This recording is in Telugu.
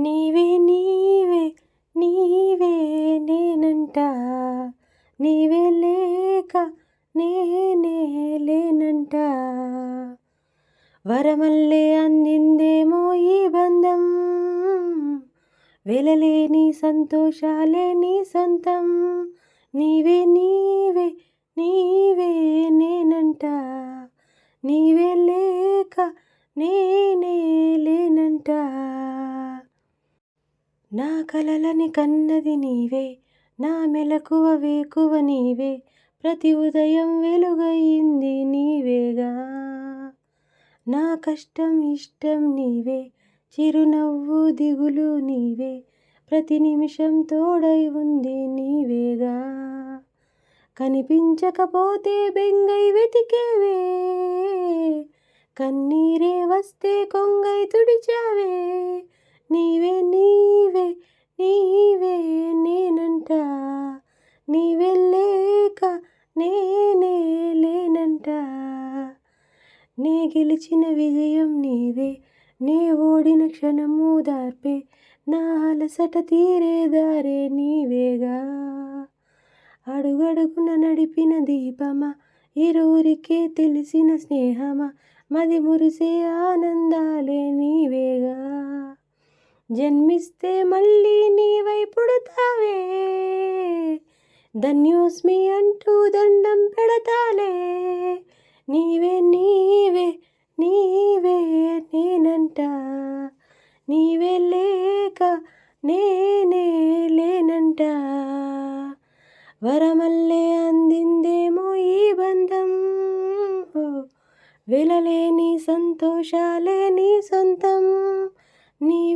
నీవే నీవే నీవే నేనంట. నీవే లేక నేనే లేనంట. వరమల్లే అందిందేమో ఈ బంధం. వెలలేని సంతోషాలే నీ సొంతం. నీవే నీవే నీవే నేనంట. నీవే లేక నేనే లేనంట. నా కలలని కన్నది నీవే నా మెలకువ వేకువ నీవే ప్రతి ఉదయం వెలుగయింది నీవేగా. నా కష్టం ఇష్టం నీవే చిరునవ్వు దిగులు నీవే ప్రతి నిమిషం తోడై ఉంది నీవేగా. కనిపించకపోతే బెంగై వెతికేవే కన్నీరే వస్తే కొంగై తుడిచావే నీవే నీవే నీవే నేనంట. నీవే లేక నేనే లేనంట. నే గెలిచిన విజయం నీదే. నే ఓడిన క్షణము దార్పే. నా అలసట తీరే దారే నీవేగా. అడుగడుగున నడిపిన దీపమా ఇరువురికే తెలిసిన స్నేహమా మది మురిసే ఆనందాలే నీవేగా. జన్మిస్తే మళ్ళీ నీవై పుడతావే ధన్యోస్మి అంటూ దండం పెడతాలే. నీవే నీవే నీవే నేనంట. నీవే లేక నేనే లేనంట. వరమల్లే అందిందేమో ఈ బంధం. ఓ, వెలలేని సంతోషాలే నీ సొంతం. నీ